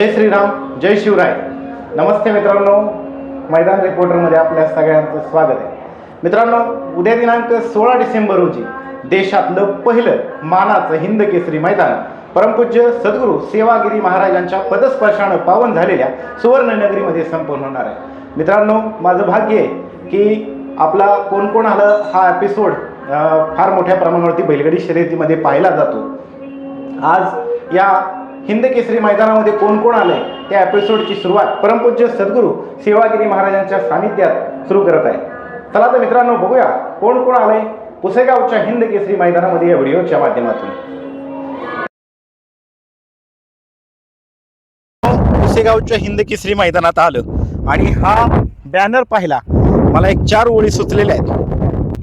जय श्रीराम जय शिवराय. नमस्ते मित्रांनो मैदान रिपोर्टरमध्ये आपल्या सगळ्यांचं स्वागत आहे. मित्रांनो उद्या दिनांक सोळा डिसेंबर रोजी देशातलं पहिलं मानाचं हिंद केसरी मैदान परमपूज्य सद्गुरू सेवागिरी महाराजांच्या पदस्पर्शानं पावन झालेल्या सुवर्णनगरीमध्ये संपन्न होणार आहे. मित्रांनो माझं भाग्य आहे की आपला कोण कोण आलं हा एपिसोड फार मोठ्या प्रमाणावरती बैलगडी शर्यतीमध्ये पाहिला जातो. आज या हिंद केसरी मैदानामध्ये कोण कोण आलंय त्या एपिसोडची सुरुवात परमपूज्य सद्गुरू सेवागिरी महाराजांच्या सानिध्यात सुरू करत आहे. चला तर मित्रांनो बघूया कोण कोण आलंय पुसेगावच्या हिंद केसरी मैदानामध्ये या व्हिडिओच्या माध्यमातून. पुसेगावच्या हिंद केसरी मैदानात आलं आणि हा बॅनर पाहिला. मला एक चार ओळी सुचलेल्या आहेत.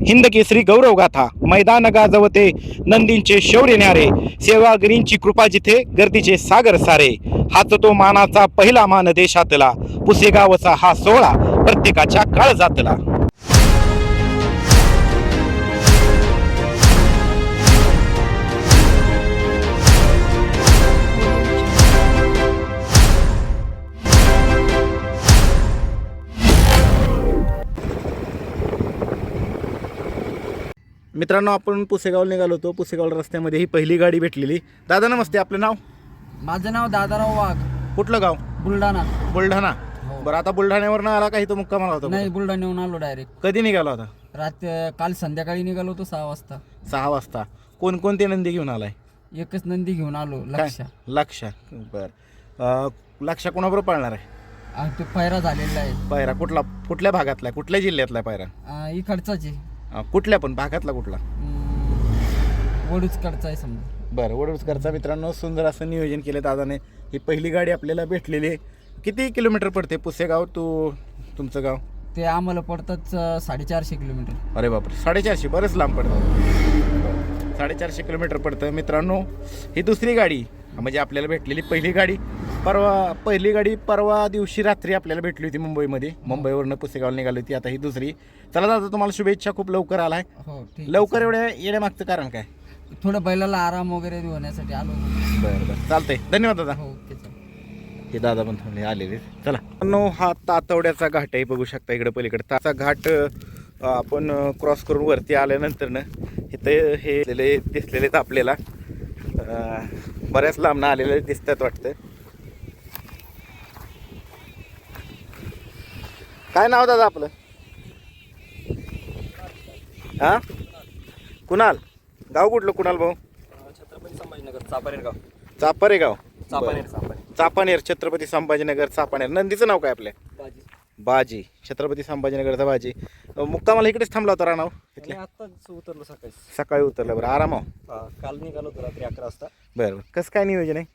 हिंदकेसरी गौरव गाथा. मैदान गाजवते नंदींचे शौर्य न्यारे. सेवागिरींची कृपा जिथे गर्दीचे सागर सारे. हाच तो मानाचा पहिला मान देशातला. पुसेगावचा हा सोहळा प्रत्येकाच्या काळ जातला मित्रांनो आपण पुसेगावला निघालो होतो. पुसेगाव रस्त्यामध्ये ही पहिली गाडी भेटलेली. दादा नमस्ते. आपलं नाव? माझं नाव दादाराव वाघ. कुठलं गाव? बुलढाणा. बुलढाणा. हो. बरं आता बुलढाण्यावरनं आला का? इथं मुक्कामाला होता नाही बुलढाण्याहून आलो डायरेक्ट कधी निघाला होता? रात काल संध्याकाळी निघालो होतो सहा वाजता. सहा वाजता. कोणकोणते नंदी घेऊन आलाय? एकच नंदी घेऊन आलो लक्ष लक्ष बर. लक्ष कोणाबरोबर पाळणार आहे? आणि तो पैरा झालेला आहे. पायरा कुठला कुठल्या भागातला आहे? कुठल्या जिल्ह्यातला आहे पायरा आ, इकडचाच आहे. अं, कुठल्या पण भागातला कुठला? हम्म, वडूजकडचा आहे समजा. बरं वडूजकरचा मित्रांनो सुंदर असं नियोजन केलं दादाने. ही पहिली गाडी आपल्याला भेटलेली आहे. किती किलोमीटर पडते पुसेगाव तू तुमचं गाव? ते आम्हाला पडतात अ, साडेचारशे किलोमीटर. अरे बापरे साडेचारशे बरंच लांब पडतं. साडेचारशे किलोमीटर पडतं. मित्रांनो ही दुसरी गाडी म्हणजे आपल्याला भेटलेली पहिली गाडी परवा पहिली गाडी परवा दिवशी रात्री आपल्याला भेटली होती मुंबईमध्ये. मुंबईवरनं पुसेगावला निघाली होती आता ही दुसरी. चला दादा तुम्हाला शुभेच्छा खूप लवकर आलाय. हो ठीक लवकर एवढ्या येण्यामागचं कारण काय? थोडं बैलाला आराम वगैरे होण्यासाठी आलो. बरं बरं. चालतंय. धन्यवाद दादा. हो ओके चल. हे दादा पण थांबले आलेले. चला. नो हा तातवड्याचा घाट आहे बघू शकता इकडे पलीकडे. ताचा घाट अं, आपण क्रॉस करून वरती आल्यानंतर ना इथं हे दिसलेले दिसलेले आहेत आपल्याला. अं, बऱ्याच लांबनं आलेले दिसतात वाटतं काय नाव दादा आपलं? हा? कुणाल? गाव कुठलं कुणाल भाऊ? छत्रपती संभाजीनगर चापानेर गाव. चापारे गाव. चापानेर चापानेर. चापानेर छत्रपती संभाजीनगर चापानेर. नंदीचं नाव काय आपल्या बाजी. बाजी. छत्रपती संभाजीनगरचा बाजी. मुक्कामाला इकडेच थांबला होता राणाव इथल्या आत्ताच उतरलो सकाळी. सकाळी उतरलं बरं. आरामाव काल निघालो होतो रात्री अकरा वाजता. बरं बरं. कसं काय नियोजन आहे?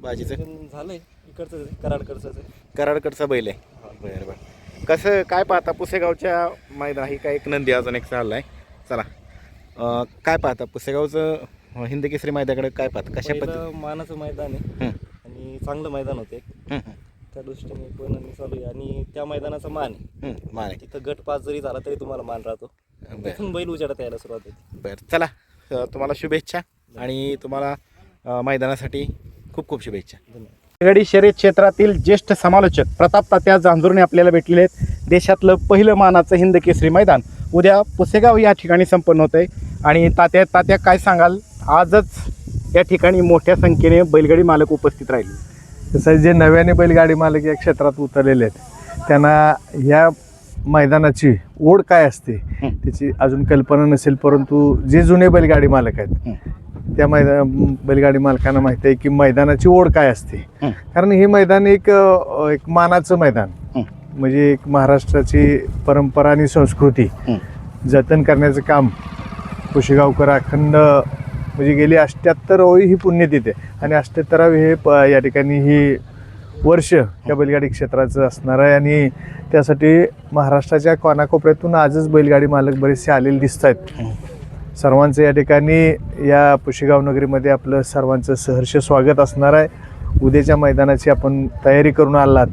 बाजीचं झालंय. इकडचं कराडकडचं कराडकडचा बैल आहे. बरं बरं. कसं काय पाहता पुसेगावच्या मैदान? ही काय एक नंदी अजून एक चालला आहे चला. अ, काय पाहता पुसेगावचं अ, हिंद केसरी मैदानाकडे काय पाहता? कशा पद्धती पहिलं मानाचं मैदान आहे. हं, आणि चांगलं मैदान होते हं, हं, त्या दृष्टीने पण मी चालू आहे. आणि त्या मैदानाचा मान आहे. हं, माने तिथं गट पास जरी झाला तरी तुम्हाला मान राहतो. तिथून बैल उजाडता यायला सुरुवात होते. बरं चला. अ, तुम्हाला शुभेच्छा आणि तुम्हाला अ, मैदानासाठी खूप खूप शुभेच्छा. धन्यवाद. गडी शर्यत क्षेत्रातील ज्येष्ठ समालोचक प्रताप तात्या जांजुर्णे आपल्याला भेटलेले आहेत. देशातलं पहिलं मानाचं हिंद केसरी मैदान उद्या पुसेगाव या ठिकाणी संपन्न होतं आहे आणि तात्या तात्या काय सांगाल? आजच या ठिकाणी मोठ्या संख्येने बैलगाडी मालक उपस्थित राहिले. तसं जे नव्याने बैलगाडी मालक या क्षेत्रात उतरलेले आहेत त्यांना ह्या मैदानाची ओढ काय असते. त्याची अजून कल्पना नसेल परंतु जे जुने बैलगाडी मालक आहेत. त्या मैदान बैलगाडी मालकांना माहिती आहे की मैदानाची ओढ काय असते. कारण हे मैदान एक एक मानाचं मैदान. म्हणजे एक महाराष्ट्राची परंपरा आणि संस्कृती. जतन करण्याचं काम कुशेगावकर अखंड म्हणजे गेली अष्ट्याहत्तरावी ही पुण्यतिथी आहे आणि अष्ट्याहत्तरावी हे प या ठिकाणी ही वर्ष या बैलगाडी क्षेत्राचं असणार आहे आणि त्यासाठी महाराष्ट्राच्या कानाकोपऱ्यातून आजच बैलगाडी मालक बरेचसे आलेले दिसत आहेत सर्वांचं या ठिकाणी या पुशेगाव नगरीमध्ये आपलं सर्वांचं सहर्ष स्वागत असणार आहे. उद्याच्या मैदानाची आपण तयारी करून आलात.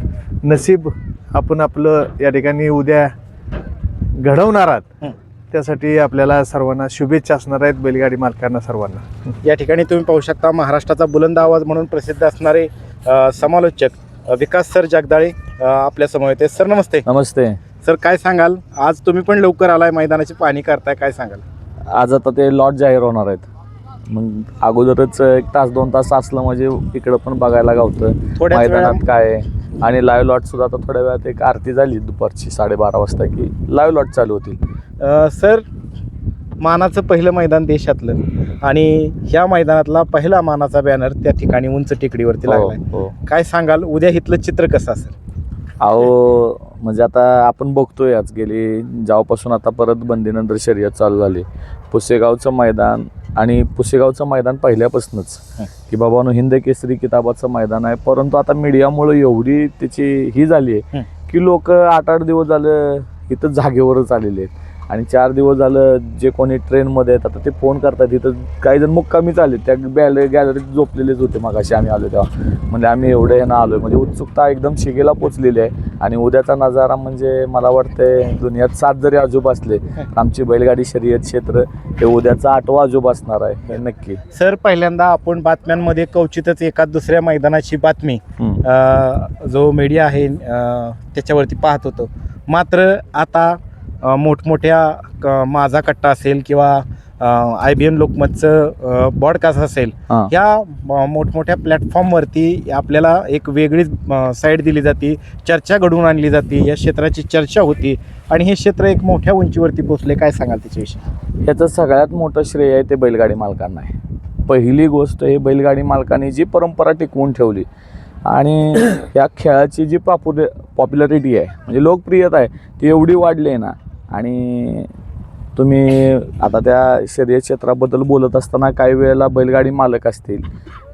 नसीब आपण आपलं या ठिकाणी उद्या घडवणार आहात. त्यासाठी आपल्याला सर्वांना शुभेच्छा असणार आहेत बैलगाडी मालकांना सर्वांना. या ठिकाणी तुम्ही पाहू शकता महाराष्ट्राचा बुलंद आवाज म्हणून प्रसिद्ध असणारे समालोचक विकास सर जगदाळे अ, आपल्यासमोर येते. सर नमस्ते. नमस्ते. सर काय सांगाल? आज तुम्ही पण लवकर आलाय मैदानाची पाहणी करताय काय सांगाल? आज आता ते लॉट जाहीर होणार आहेत. मग अगोदरच एक तास दोन तास असलं म्हणजे इकडं पण बघायला गावतं थोड्याच मैदानात काय आहे. आणि लाईव्ह लॉट सुद्धा आता थोड्या वेळात एक आरती झाली दुपारची साडेबारा वाजता की लाईव्ह लॉट चालू होतील. सर मानाचं पहिलं मैदान देशातलं. आणि ह्या मैदानातला पहिला मानाचा बॅनर त्या ठिकाणी उंच टेकडीवरती हो लागलाय. हो. काय सांगाल? उद्या इथलं चित्र कसं असेल? अहो म्हणजे आता आपण बघतोय आज गेली जेव्हापासून आता परत बंदीनंतर शर्यत चालू झाली पुसेगावचं मैदान आणि पुसेगावचं मैदान पहिल्यापासूनच. की बाबानो हिंद केसरी किताबाचं मैदान आहे. परंतु आता मीडियामुळे एवढी त्याची ही झाली आहे. की लोक आठ आठ दिवस झालं इथं जागेवरच आलेले आहेत. आणि चार दिवस झालं जे कोणी ट्रेनमध्ये आहेत आता ते फोन करतात. इथं काही जण मुक्कामीच आले त्या बॅल गॅलरीत झोपलेलेच होते मगाशी आम्ही आलो तेव्हा. म्हणजे आम्ही एवढे ना आलो म्हणजे उत्सुकता एकदम शिगेला पोचलेली आहे. आणि उद्याचा नजारा म्हणजे मला वाटतंय दुनियात सात जरी आजोबा असले तर आमची बैलगाडी शर्यत क्षेत्र हे उद्याचा आठवा आजोबा असणार आहे. हे नक्की. सर पहिल्यांदा आपण बातम्यांमध्ये कवचितच एका दुसऱ्या मैदानाची बातमी. अ, जो मीडिया आहे अ, त्याच्यावरती पाहत होतो. मात्र आता मोठमोठ्या क- माझा कट्टा असेल किंवा आय बी एन लोकमतचं बॉडकास्ट असेल हां. ह्या अ, मोठमोठ्या प्लॅटफॉर्मवरती आपल्याला एक वेगळीच साईड दिली जाते चर्चा घडवून आणली जाते या क्षेत्राची चर्चा होती आणि हे क्षेत्र एक मोठ्या उंचीवरती पोचले काय सांगाल त्याच्याविषयी ह्याचं सगळ्यात मोठं श्रेय आहे ते बैलगाडी मालकांना आहे पहिली गोष्ट हे बैलगाडी मालकांनी जी परंपरा टिकवून ठेवली आणि या खेळाची जी पॉप्युलर पॉप्युलरिटी आहे म्हणजे लोकप्रियता आहे ती एवढी वाढली आहे ना आणि तुम्ही आता त्या शर्यत क्षेत्राबद्दल बोलत असताना काही वेळेला बैलगाडी मालक असतील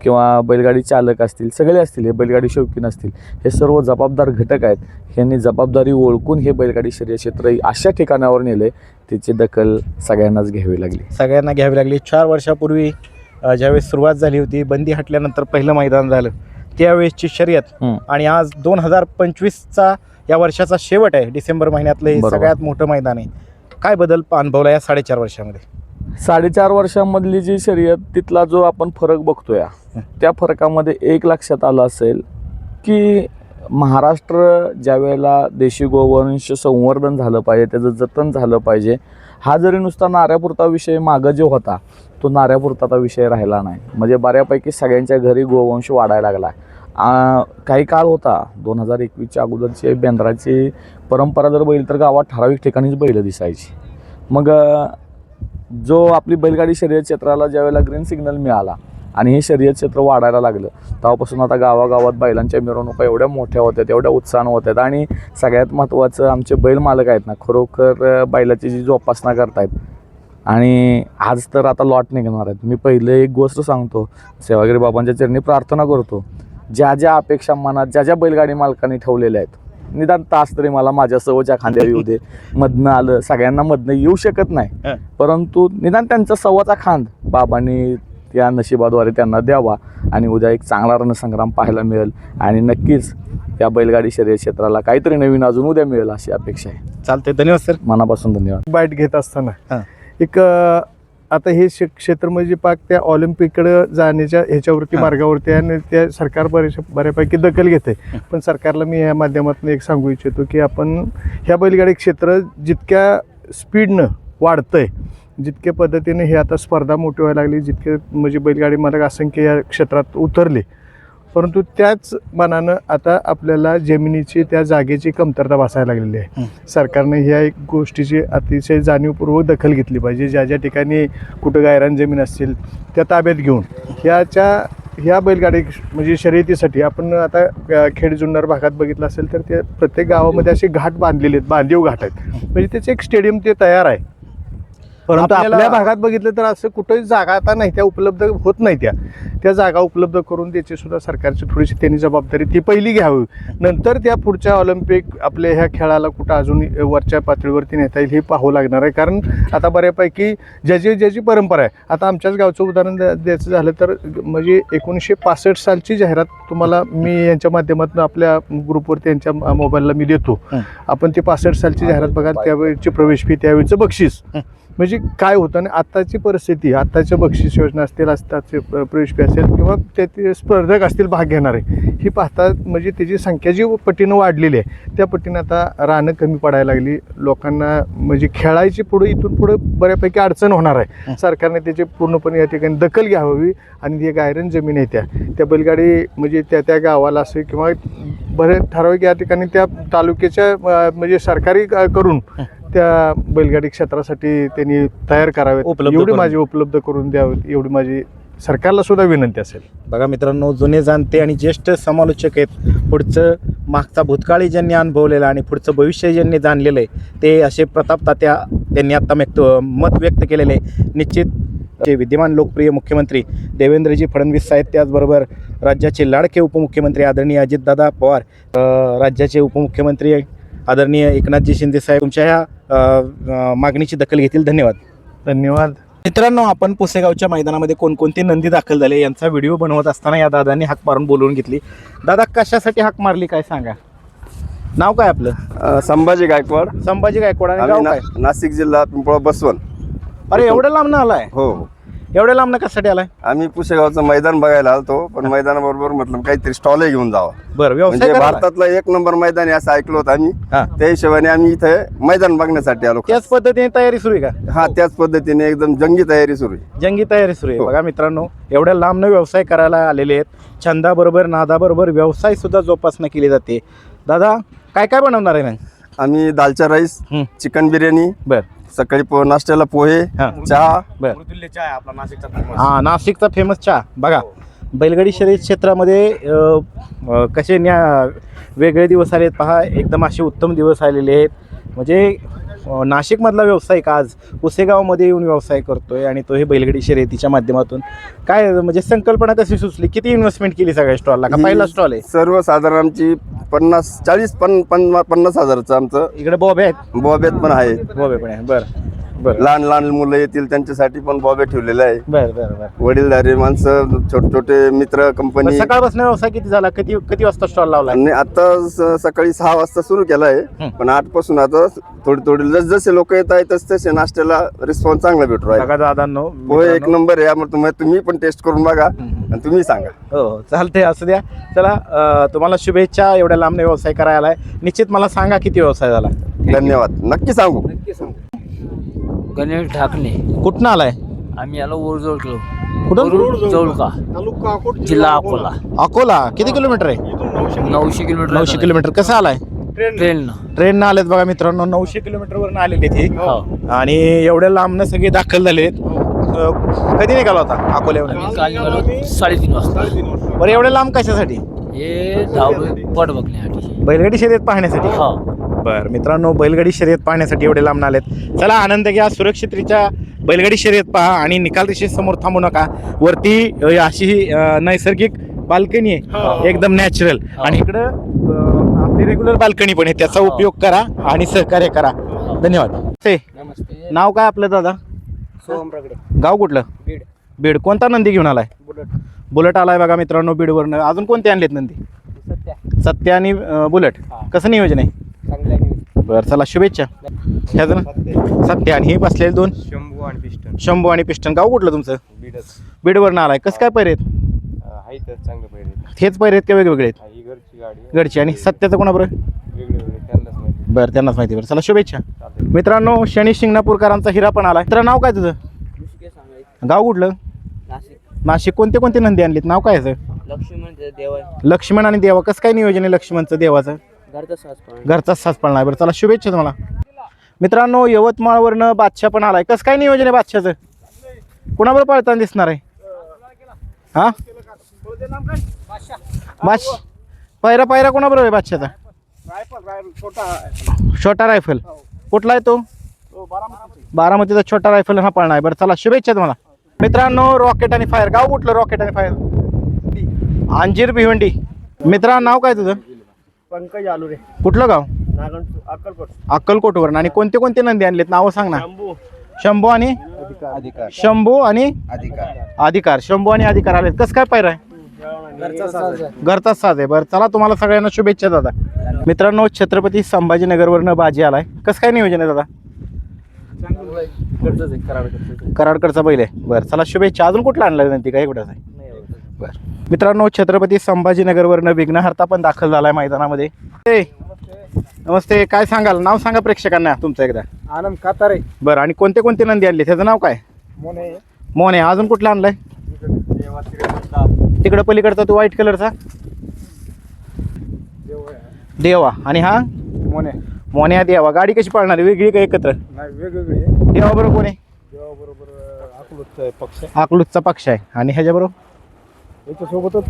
किंवा बैलगाडी चालक असतील सगळे असतील हे बैलगाडी शौकीन असतील हे सर्व जबाबदार घटक आहेत यांनी जबाबदारी ओळखून हे बैलगाडी शर्यत क्षेत्र अशा ठिकाणावर नेले त्याची दखल सगळ्यांनाच घ्यावी लागली. सगळ्यांना घ्यावी लागली. चार वर्षापूर्वी ज्यावेळेस सुरुवात झाली होती बंदी हटल्यानंतर पहिलं मैदान झालं. त्यावेळेसची शर्यत. आणि आज दोन हजार पंचवीसचा या वर्षाचा शेवट आहे. डिसेंबर महिन्यातलं हे बरोबर. सगळ्यात मोठं मैदान आहे. काय बदल अनुभवला या साडेचार वर्षामध्ये? साडेचार वर्षांमधली जी शर्यत तिथला जो आपण फरक बघतोय त्या फरकामध्ये एक लक्षात आलं असेल की महाराष्ट्र ज्या वेळेला देशी गोवंश संवर्धन झालं पाहिजे त्याचं जतन झालं पाहिजे हा जरी नुसता नाऱ्यापुरता विषय मागं जो होता तो नाऱ्यापुरता आता विषय राहिला नाही. म्हणजे बऱ्यापैकी सगळ्यांच्या घरी गोवंश वाढायला लागला. काही काळ होता. दोन हजार एकवीसच्या अगोदरची बेंद्राची परंपरा जर बैल तर गावात ठराविक ठिकाणीच बैल दिसायची. मग जो आपली बैलगाडी शर्यत क्षेत्राला ज्यावेळेला ग्रीन सिग्नल मिळाला आणि हे शर्यत क्षेत्र वाढायला लागलं तेव्हापासून आता गावागावात बैलांच्या मिरवणुका एवढ्या मोठ्या होत्या एवढ्या उत्साहानं होत्यात आणि सगळ्यात महत्त्वाचं आमचे बैल मालक आहेत ना खरोखर बैलाची जी जोपासना करतायत. आणि आज तर आता लॉट निघणार आहेत. मी पहिले एक गोष्ट सांगतो सेवागिरी बाबांच्या चरणी प्रार्थना करतो ज्या ज्या अपेक्षा मनात ज्या ज्या बैलगाडी मालकांनी ठेवलेल्या आहेत निदान तास तरी मला माझ्या सवच्या खांद्यावर येऊ दे मधनं आलं सगळ्यांना मधनं येऊ शकत नाही. परंतु निदान त्यांचा सव्वाचा खांद बाबांनी त्या नशिबाद्वारे त्यांना द्यावा आणि उद्या एक चांगला रणसंग्राम पाहायला मिळेल आणि नक्कीच या बैलगाडी शर्यत क्षेत्राला काहीतरी नवीन अजून उद्या मिळेल अशी अपेक्षा आहे. चालतंय. धन्यवाद सर. मनापासून धन्यवाद. बाईट घेत असताना. एक आता हे शे- क्षेत्र म्हणजे पाक त्या ऑलिम्पिककडे जाण्याच्या ह्याच्यावरती. मार्गावरती आहे आणि त्या सरकार बरेच बऱ्यापैकी दखल घेते पण सरकारला मी या माध्यमातून एक सांगू इच्छितो की आपण ह्या बैलगाडी क्षेत्र जितक्या स्पीडनं वाढतंय जितक्या पद्धतीने हे आता स्पर्धा मोठी व्हायला लागली जितके म्हणजे बैलगाडी मालक असंख्य या क्षेत्रात उतरले परंतु त्याच मानानं आता आपल्याला जमिनीची त्या जागेची कमतरता भासायला लागलेली आहे. सरकारने ह्या एक गोष्टीची अतिशय जाणीवपूर्वक दखल घेतली पाहिजे. ज्या ज्या ठिकाणी कुठं गायरान जमीन असतील त्या ताब्यात घेऊन. ह्याच्या ह्या बैलगाडी म्हणजे शर्यतीसाठी आपण आता खेड जुन्नर भागात बघितलं असेल तर ते प्रत्येक गावामध्ये असे घाट बांधलेले आहेत बांधीव घाट आहेत. म्हणजे त्याचे एक स्टेडियम ते तयार आहे. परंतु आपल्याला- आपल्या भागात बघितलं तर असं कुठेही जागा आता नाही त्या उपलब्ध होत नाही त्या. त्या जागा उपलब्ध करून त्याची सुद्धा सरकारची थोडीशी त्यांनी जबाबदारी ती पहिली घ्यावी. नंतर त्या पुढच्या ऑलिम्पिक आपल्या ह्या खेळाला कुठं अजून वरच्या पातळीवरती नेता येईल हे पाहावं लागणार आहे. कारण आता बऱ्यापैकी ज्याची ज्याची परंपरा आहे आता आमच्याच गावचं उदाहरण द्या- द्यायचं झालं तर म्हणजे एकोणीसशे पासष्ट सालची जाहिरात तुम्हाला मी यांच्या माध्यमातून आपल्या ग्रुपवरती यांच्या मोबाईलला मी देतो. हं. आपण ती पासष्ट सालची जाहिरात बघा त्यावेळेची प्रवेश फी त्यावेळेचं बक्षीस. म्हणजे काय होतं आणि आत्ताची परिस्थिती आत्ताच्या बक्षीस योजना असतील आत्ताचे प्रवेश फी असेल किंवा त्यातील स्पर्धक असतील भाग घेणारे ही पाहता म्हणजे त्याची संख्या जी पटीनं वाढलेली आहे त्या पटीनं आता रानं कमी पडायला लागली. लोकांना म्हणजे खेळायची पुढे इथून पुढे बऱ्यापैकी अडचण होणार आहे. सरकारने त्याची पूर्णपणे या ठिकाणी दखल घ्यावी आणि जी गायरन जमीन आहे त्या. त्या बैलगाडी म्हणजे त्या त्या गावाला असेल किंवा बरेच ठराविक या ठिकाणी त्या तालुक्याच्या म्हणजे सरकारी करून त्या बैलगाडी क्षेत्रासाठी त्यांनी तयार करावेत. उपलब्ध एवढी करून. माझी उपलब्ध करून द्यावेत. एवढी माझी सरकारला सुद्धा विनंती असेल. बघा मित्रांनो जुने जाणते आणि ज्येष्ठ समालोचक आहेत. पुढचं मागचा भूतकाळी ज्यांनी अनुभवलेला आणि पुढचं भविष्य ज्यांनी जाणलेलं आहे ते असे प्रताप तात्या त्यांनी आत्ता व्यक्त मत व्यक्त केलेले आहे. निश्चित जे विद्यमान लोकप्रिय मुख्यमंत्री देवेंद्रजी फडणवीस आहेत त्याचबरोबर राज्याचे लाडके उपमुख्यमंत्री आदरणीय अजितदादा पवार अ, राज्याचे उपमुख्यमंत्री आदरणीय एकनाथजी शिंदे साहेब तुमच्या ह्या मागणीची दखल घेतील. धन्यवाद. धन्यवाद. मित्रांनो आपण पुसेगावच्या मैदानामध्ये कोणकोणते नंदी दाखल झाले यांचा व्हिडिओ बनवत असताना या दादांनी हाक मारून बोलवून घेतली. दादा कशासाठी हाक मारली काय सांगा? नाव काय आपलं? संभाजी गायकवाड. संभाजी गायकवाड आणि आम्ही गाव ना- काय? नाशिक जिल्हा पिंपळा बसवण अरे एवढ्या लांब आलाय हो हो. एवढ्या लांब कशासाठी आलाय? आम्ही पुशेगावचं मैदान बघायला आलतो पण मैदानाबरोबर म्हटलं काहीतरी स्टॉलही घेऊन जावं. बरं व्यवसाय म्हणजे करायला? भारतातलं एक नंबर मैदान आहे असं ऐकलं होतं आम्ही. हा. त्या हिशोबाने आम्ही इथे मैदान बघण्यासाठी आलो. त्याच पद्धतीने तयारी सुरू आहे का? हा त्याच पद्धतीने एकदम जंगी तयारी सुरू आहे. जंगी तयारी सुरू आहे. हो. बघा मित्रांनो एवढ्या लांबनं व्यवसाय करायला आलेले आहेत. छंदाबरोबर नादाबरोबर व्यवसाय सुद्धा जोपासना केली जाते. दादा काय काय बनवणार आहे मग? आम्ही दालचा राईस हं. चिकन बिर्याणी बर. सकाळी पो नाश्त्याला पोहे हा. चहा. बर. हा नाशिकचा फेमस चहा. बघा बैलगाडी शर्यत क्षेत्रामध्ये अ, अ, कसे न्या वेगळे दिवस आलेत पहा. एकदम असे उत्तम दिवस आलेले आहेत. म्हणजे नाशिकमधला व्यावसायिक आज पुसेगावमध्ये येऊन व्यवसाय करतोय आणि तो हे बैलगाडी शर्यतीच्या माध्यमातून काय म्हणजे संकल्पना कशी सुचली? किती इन्व्हेस्टमेंट केली सगळ्या स्टॉलला का पहिला स्टॉल आहे? सर्वसाधारण आमची पन्नास चाळीस पन पन्ना- पन्नास हजाराचं आमचं. इकडे बॉबे आहेत. बॉबेत पण आहे बॉबे पण आहे बरं. लहान लहान मुलं येतील त्यांच्यासाठी पण बॉबे ठेवलेले आहे. बरं बरं बरं. वडीलधारी माणसं छोटे छोटे मित्र कंपनी सकाळपासून व्यवसाय किती झाला? किती किती वाजता स्टॉल लावला आणि आता स- सकाळी सहा वाजता सुरू केला आहे हं. पण आठपासून आता थोडी थोडी जस जसे लोक येत आहेत तस तसे नाश्त्याला रिस्पॉन्स चांगला भेटू राहिला. बघा दादांनो पोहे एक नंबर आहे. यामुळे तुम्ही तुम्ही पण टेस्ट करून बघा. आणि तुम्ही सांगा. हो हो. चालतंय असू द्या. चला अं, तुम्हाला शुभेच्छा. एवढ्या लांबने व्यवसाय करायला आहे निश्चित मला सांगा किती व्यवसाय झाला. धन्यवाद. नक्की सांगू. गणेश ढाकणे. कुठनं आलाय? आम्ही आलो ओरजोळ केलो कुठं? जवळका. जिल्हा अकोला. अकोला. किती किलोमीटर आहे? नऊशे किलोमीटर. नऊशे किलोमीटर कसं आलाय? ट्रेन. ट्रेननं. आलेत बघा मित्रांनो नऊशे किलोमीटरवरून आलेले ते हो. आणि एवढ्या लांबनं सगळे दाखल झालेत अं, कधी निघाला होता अकोल्यावर साडेतीन वाजता. बरं एवढ्या लांब कशासाठी? हे धावलो पट बघण्यासाठी बैलगाडी शर्यत पाहण्यासाठी? हो. बर. मित्रांनो बैलगाडी शर्यत पाहण्यासाठी एवढे लांब आलेत चला आनंद घ्या. सुरक्षितरित्या बैलगाडी शर्यत पहा आणि निकाल रेषेसमोर थांबू नका. वरती अशी नैसर्गिक बाल्कनी आहे. एकदम नॅचरल आणि इकडं आपली रेग्युलर बाल्कनी पण आहे. त्याचा उपयोग करा आणि सहकार्य करा. धन्यवाद. ते नमस्ते. नाव काय आपलं दादा? गाव कुठलं? बीड. बीड. कोणता नंदी घेऊन आलाय? बुलट. बुलेट आलाय बघा मित्रांनो बीडवरनं. अजून कोणते आणलेत नंदी? सत्या. सत्या आणि बुलेट. हा. कसं नियोजन आहे? बरं चला शुभेच्छा. ह्याचं ना सत्य आणि हे बसलेले दोन? शंभू आणि पिस्टन. शंभू आणि पिस्टन. गाव कुठलं तुमचं? बीडच. बीडवरनं आलाय. कसं काय पैरे आहेत? आहे तर चांगलं हेच पैरे आहेत का वेगवेगळे आहेत? ही घरची गाडी घरची. आणि सत्याचं कोणाबरोबर? वेगळे वेगळे. त्यांनाच माहिती बरं त्यांनाच माहिती बरं चला शुभेच्छा. मित्रांनो शनी शिंगणापूरकरांचा हिरा पण आलाय. तर नाव काय तुझं? गाव कुठलं? नाशिक. नाशिक. कोणते कोणते नंदी आणलीत? नाव काय याचं लक्ष्मण देव लक्ष्मण आणि देवा. कसं काय नियोजन आहे लक्ष्मणचं देवाचं? घरचा साज साच पळणार आहे. बरं. चला शुभेच्छा तुम्हाला. मित्रांनो यवतमाळवरनं बादशाह पण आलाय. कसं काय नियोजन आहे बादशाचं कुणाबरोबर पळताना दिसणार आहे? हा? बादश पायरा पायरा कोणाबरोबर आहे बादशाचा छोटा रायफल. कुठला आहे तो? बारामतीचा छोटा रायफल हा पळणार आहे. बरं चला शुभेच्छा तुम्हाला. मित्रांनो रॉकेट आणि फायर. गाव कुठलं रॉकेट आणि फायर? अंजीर भिवंडी. मित्रा नाव काय तुझं? पंकज आलुरे. कुठलं गाव? नागण अक्कलकोट. अक्कलकोटवर आणि कोणते कोणते नंदी आणलेत? नावं सांग ना. शंभू. शंभू आणि? अधिकार. शंभू आणि? अधिकार. अधिकार. शंभू आणि अधिकार आलेत. कसं काय पाहिजे घरचाच साज आहे. बरं चला तुम्हाला सगळ्यांना शुभेच्छा दादा. मित्रांनो छत्रपती संभाजीनगरवरनं बाजी आलाय. कसं काय नियोजन आहे दादा? कराडकडचं बैल आहे. बरं चला शुभेच्छा. अजून कुठला आणला नंदी? काय कुठं आहे. बरं. मित्रांनो छत्रपती संभाजीनगरवरनं विघ्नहर्ता पण दाखल झालाय मैदानामध्ये. ए, नमस्ते काय सांगाल? नाव सांगा प्रेक्षकांना तुमचं एकदा. आनंद कातारे. बरं आणि कोणते कोणते नंदी आणले? त्याचं नाव काय? मोने. मोने अजून कुठला आणलाय? तिकडं पलीकडचा तो व्हाईट कलरचा देवा. आणि हा? मोने. मोन्या देवा. गाडी कशी पाळणार आहे? वेगळी का एकत्र? नाही वेगवेगळे देवा बरोबर कोण आहे? देवाबरोबर अकलूतचा पक्ष अकलूजचा पक्ष आहे. आणि ह्याच्याबरोबर? याच्यासोबतच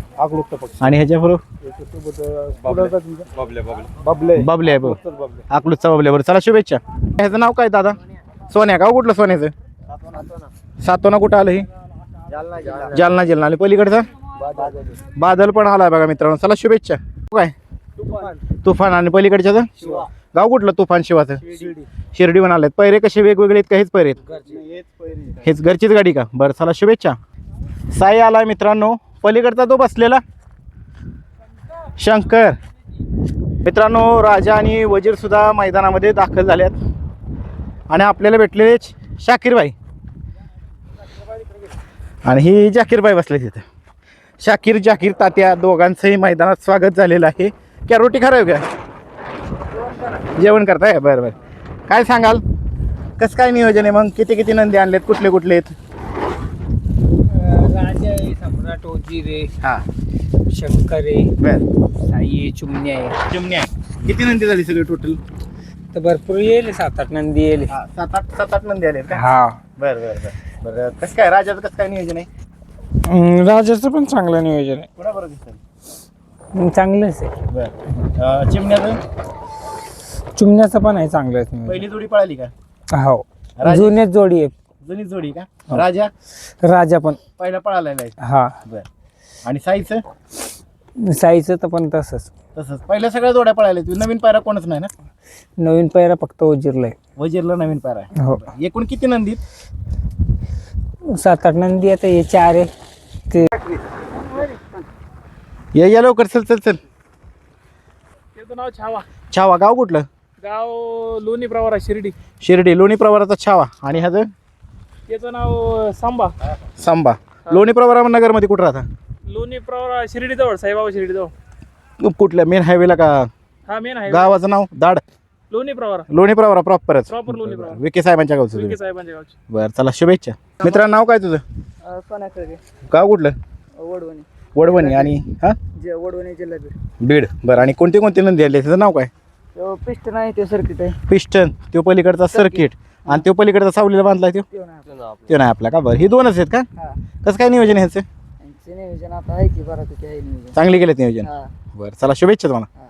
पक्ष आणि ह्याच्याबरोबर? याच्यासोबत बाबल्या बाबल्या बबले बबले. आहे बरोबर बबले. अकलूजचा बबले बरोबर चला शुभेच्छा. ह्याचं नाव काय दादा? सोन्या गाव कुठलं सोन्याचं सातोना कुठं आलं हे? जालना जिल्हा आणि पलीकडचा? बादल पण आलाय बघा मित्रांनो. चला शुभेच्छा. काय? तुफान. आणि पलीकडच्याचं? गाव कुठलं तुफान शिवाचं? शिर्डी. पण आलेत. पैरे कसे वेगवेगळे आहेत का? हेच पैरे आहेत. हेच घरचीच गाडी का? बरं चला शुभेच्छा. साई आलाय मित्रांनो. पलीकडचा तो बसलेला. शंकर. मित्रांनो राजा आणि वजीर सुद्धा मैदानामध्ये दाखल झाल्यात आणि आपल्याला भेटले शाकीरबाई. आणि ही जाकीरबाई बसले तिथं शाकीर जाकीर तात्या दोघांचंही मैदानात स्वागत झालेलं आहे. क्या रोटी खराब हो का जेवण करताय? बरं बरं. काय सांगाल? कसं काय नियोजन आहे मग? किती किती नंदी आणलेत? कुठले कुठले आहेत राजा सम्राट वजीर हां. शंकर बरं. साई आहे चिमण्या आहे. चिमणी आहे. किती नंदी झाली सगळी टोटल तर भरपूर येईल सात आठ नंदी येईल. सात आठ सात आठ नंदी आले का? हा. बरं बरं बरं. बरं कसं काय राजाचं कसं काय नियोजन आहे? अं, राजाचं पण चांगलं नियोजन कोणाबरोबर दिसतं आहे चांगलंच आहे. बरं. चिमण्याचं? चिमण्याचं पण आहे चांगलंच नियोजन. पहिली जोडी पळाली का? हो. राजा- जुन्याच जोडी आहे. जुनी जोडी का? राजा? राजा पण. पहिला पळालेला आहे हा. बरं. आणि साईचं? साईचं तर पण तसंच. तसंच. पहिल्या सगळ्या जोड्या पळाल्या आहेत. नवीन पायरा कोणच नाही ना? नवीन पैरा फक्त वजीरला वजीरला नवीन पायरा आहे. आहे हो एकूण किती नंदीत सात आठ नंदी आता हे चार आहे. ते या या लवकर. चल चल चल. त्याचं नाव छावा. छावा. गाव कुठलं? गाव लोणी प्रवारा शिर्डी. शिर्डी. लोणी प्रवाराचा छावा. आणि ह्याचं? त्याचं नाव सांबा. सांबा. लोणी प्रवारा नगरमध्ये कुठं राहता? लोणी प्रवारा शिर्डीजवळ साईबाबा शिर्डीजवळ. कुठल्या? मेन हायवेला का? हा मेन आहे गावाचं नाव? दाड. लोणी प्रवारा लोणी प्रवारा प्रॉपरच Proper लोणी प्रवारा. विके साहेबांच्या गावचं तुम्ही. साहेबांच्या गावची. बरं चला शुभेच्छा. मित्रांनो नाव काय तुझं? सोन्याकडे गाव कुठलं? वडवणी. वडवणी आणि हा? जे वडवणी जिल्हा बीड. बरं आणि कोणते कोणते नंदी आले त्याचं नाव काय? पिस्टन आहे ते सर्किट आहे. पिस्टन तो पलीकडचा सर्किट आणि तो पलीकडचा सावलीला बांधलाय तो तो नाही आपला. का बरं? ही दोनच आहेत का? कसं काय नियोजन आहे ह्याचं? यांचे नियोजन आता आहे की बरं आहे नियोजन. चांगले केलेत नियोजन. हा. बरं चला शुभेच्छा तुम्हाला.